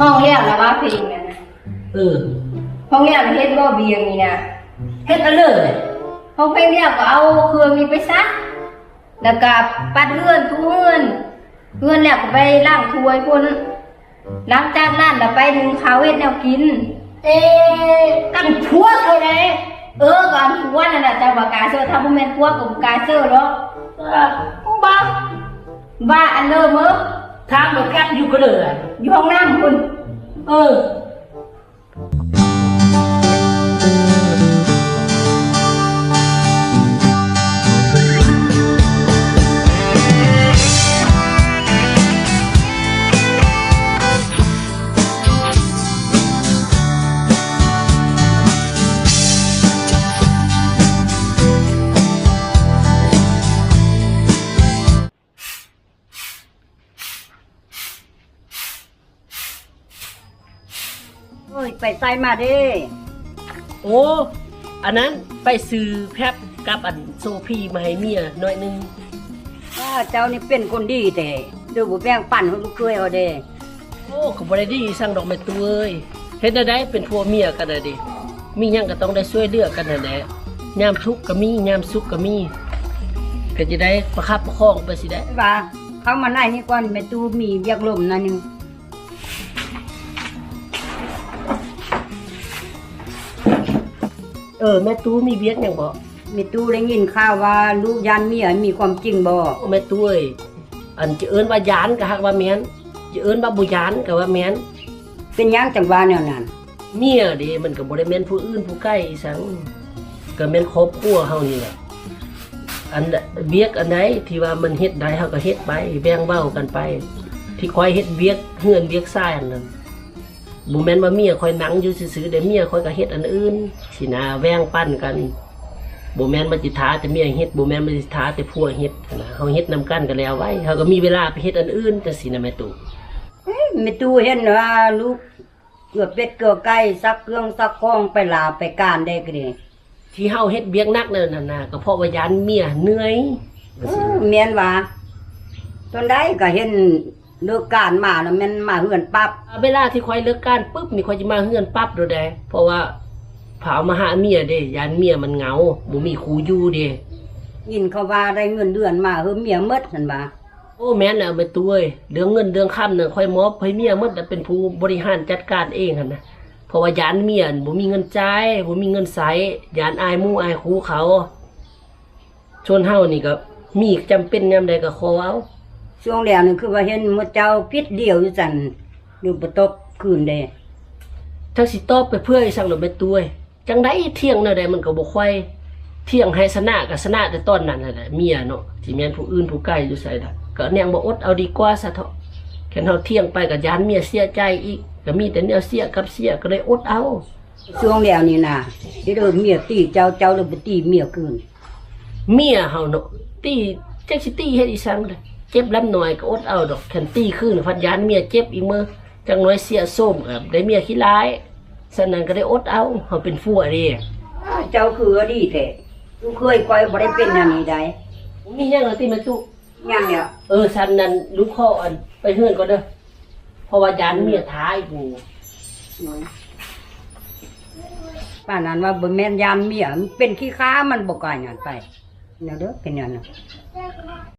ห้องเรียกแล้วว่าเพลงนั่นนะเออห้องเรียกเฮ็ดบ่เบียงนี่นะเฮ็ดอันเลยห้องเพลงเรียกก็เอาเครื่องนี้ไปซักแล้วก็ปัดเลื่อนทุเลื่อนเลื่อนแล้วก็ไปล้างถ้วยพุ่นหลังจากนั้นแล้วไปนึ่งข้าวเฮ็ดแนวกิน เอ๊ะกันผัวเท่าไหร่เออก่อนผัวนั่นน่ะเจ้าบ่กล้าเชื่อถ้าบ่แม่นผัวก็บ่กล้าเชื่อหรอกเออบ้าว่าอันเลิมเออ ทางแบบกันอยู่ก็เลยอยู่ห้องน้ำคุณ เออ เอ้ยไปใส่มาเด้โอ้อันนั้นไปซื้อแพบกับอันโซพีมาให้เมียหน่อยหนึงว่าเจ้านี่เป็นคนดีแต่ดูบ่แบ่งปันให้ลูกเคยเอาเด้โอ้ก็บ่ได้ดีสั่งดอกไม้ตัวเอ้ยเฮ็ดได้ได้เป็นผัวเมียกันน่ะดิมีหยังก็ต้องได้ช่วยเหลือกันนั่นแหละยามทุกข์ก็มียามสุขก็มีก็จะได้ประคับประคองไปสิได้ว่าเขามาไหนนี่ก่อนแม่ตูมีเวียกลมนั่นนึง เออแม่ตู้มีเวียกหยังบ่แม่ตูได้ยินข่าวว่าลูกยานเมียมีความจริงบ่โอ้แม่ตู้เอ้ยอันจะเอิ้นว่ายานก็ฮักว่าแม่นจะเอิ้นว่าบ่ยานก็ว่าแม่นเป็นหยังจังว่าแนวนั้นเมียเดิมันก็บ่ได้แม่นผู้อื่นผู้ใกล้อีสังก็แม่นครอบครัวเฮานี่แหละอันเบียกอันไหนที่ว่ามันเฮ็ดได้เฮาก็เฮ็ดไปแบ่งเบ้ากันไป ที่คอยเฮ็ดเบียกเฮือนเบียกซ่ายอันนั้น บ่แม่นว่าเมียคอยหนังอยู่ซื่อๆแต่เมียคอยก็เฮ็ดอันอื่นสินะแบ่งปันกันบ่แม่นมาจิท้าแต่เมียเฮ็ดบ่แม่นมาจิท้าแต่ผัวเฮ็ดนะเฮาเฮ็ดนํกันก็แล้วไว้เฮาก็มีเวลาไปเฮ็ดอันอื่นจังซี่นะแม่ตู่เอ้ยแม่ตูเห็นว่าลูกเกลือเป็ดเกลือไก่ซักเครื่องซักของไปลาไปการได้ก็ดีที่เฮาเฮ็ดเบียกนักนั่นน่ะนะก็เพราะว่ายานเมียเหนื่อยเออแม่นว่าตอนใดก็เห็น เลิกการมาแล้วแม่นมาเฮือนปั๊บเวลาที่คอยเลิกการปุ๊บมีคอยจะมาเฮือนปั๊บโดดแดเพราะว่าเผามาหาเมียเด้ยานเมียมันเหงาบ่มีครูอยู่เด้ยินเขาว่าได้เงินเดือนมาเฮือเมียหมดซั่นว่าโอ้แม่นน่ะไปตุ้ยเรื่องเงินเรื่องค่ำน่ะคอยมอบให้เมียหมดน่ะเป็นผู้บริหารจัดการเองหั่นนะเพราะว่ายานเมียน่ะบ่มีเงินจ่ายบ่มีเงินใช้ยานอายหมู่อายครูเขาชนเฮานี่ก็มีจำเป็นยามใดก็ขอเอา ช่วงแล้วนี่คือว่าเห็นหมดเจ้าพิษเดียวอยู่จันอยู่บ่ตกคืนเด้ถ้าสิตอบไปเพื่อให้สั่งดอกไปตุ้ยจังไดเที่ยงแนวใดมันก็บ่ค่อยเที่ยงให้ชนะก็ชนะแต่ตอนนั้นน่ะแหละเมียเนาะที่แม่นผู้อื่นผู้ใกล้อยู่ใส่ล่ะก็แนงบ่อดเอาดีกว่าซะเถอะแค่เฮาเที่ยงไปก็ยานเมียเสียใจอีกก็มีแต่แนวเสียกับเสียก็เลยอดเอาช่วงแล้วนี่นะที่เดิมเมียตีเจ้าเจ้าเลยไปตีเมียคืนเมียเฮาเนาะตีจักสิตีเฮ็ดอีสังเด้อ เจ็บลำหน่อยก็อดเอาดอกแค่นตีคืนพันยานเมียเจ็บอีกมื้อจังน้อยเสียส้มก็ได้เมียขี้ร้ายฉะนั้นก็ได้อดเอาเฮาเป็นฟัวเด้อ้าวเจ้าคือว่าดีแท้ลูกเคยคอยบ่ได้เป็นอันนี้ได้มีหยังเหรอติแม่ตุยังแล้วเออฉันนั้นลูกข้ออันไปเฮือนก็เด้อเพราะว่ายานเมียท้ายกูป้านนั้นว่าบ่แม่นยามเมียมันเป็นขี้ค้ามันบ่กล้าหยังไปเดี๋ยวเด้อเป็นหยังน่ะ